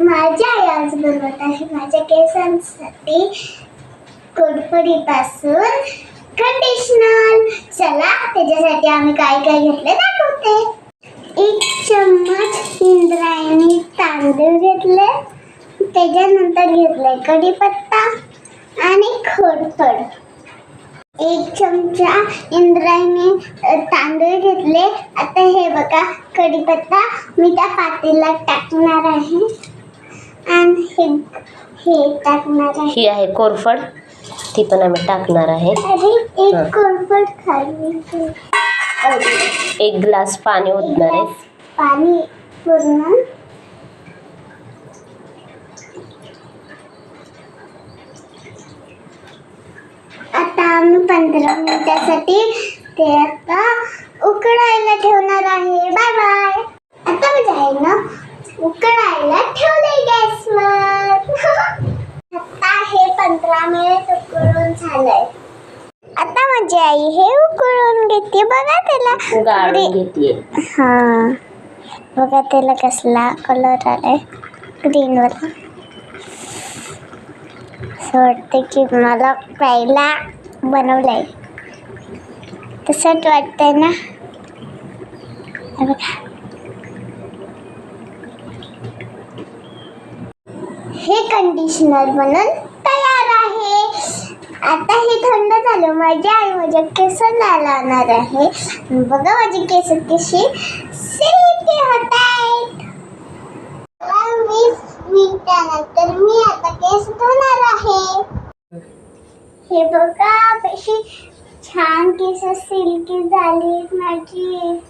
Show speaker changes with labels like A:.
A: माझी आई आज बनवत आहे. माझ्या केसांसाठी कोडपडीपासून कंडिशनर चला त्याच्यासाठी आम्ही काय काय घेतले दाखवते. एक चम्मच इंद्रायणी तांदूळ घेतले. त्याच्यानंतर घेतले कढीपत्ता आणि खोडफड. एक चमचा इंद्रायणी तांदूळ घेतले. आता हे बघा कढीपत्ता मी त्या पातेल्यात टाकणार आहे. हे टाकणार आहे.
B: ही आहे कोरफड. ती पण आम्ही टाकणार आहे.
A: अरे एक. कोरफड खाली
B: एक ग्लास पाणी ओतणार आहे.
A: पाणी पूर्ण आता आम्ही पंधरा मिनिटासाठी ते आता उकडायला ठेवणार आहे. बाय बाय आता मी जाईल ना उकडायला ठेवले गॅसवर आता हे पंधरा मिनिट उकळून झालंय. आता माझी आई हे उकळून घेते. बघा त्याला.
B: गाळून घेते.
A: हा. बघा त्याला कसला कलर आलाय. ग्रीन वाला. असं वाटतं की मला पहिला बनवलंय. तसंच वाटतंय ना? हे बघा. हे कंडिशनर म्हणून आता हे थंड झालं. माझ्या आई माझ्या केस लावणार आहे. बघा माझे केस कशी सिल्की होत आहेत. वीस मिनिटानंतर मी आता केस धुणार आहे. हे बघा कशी छान केस सिल्की झाली माझी.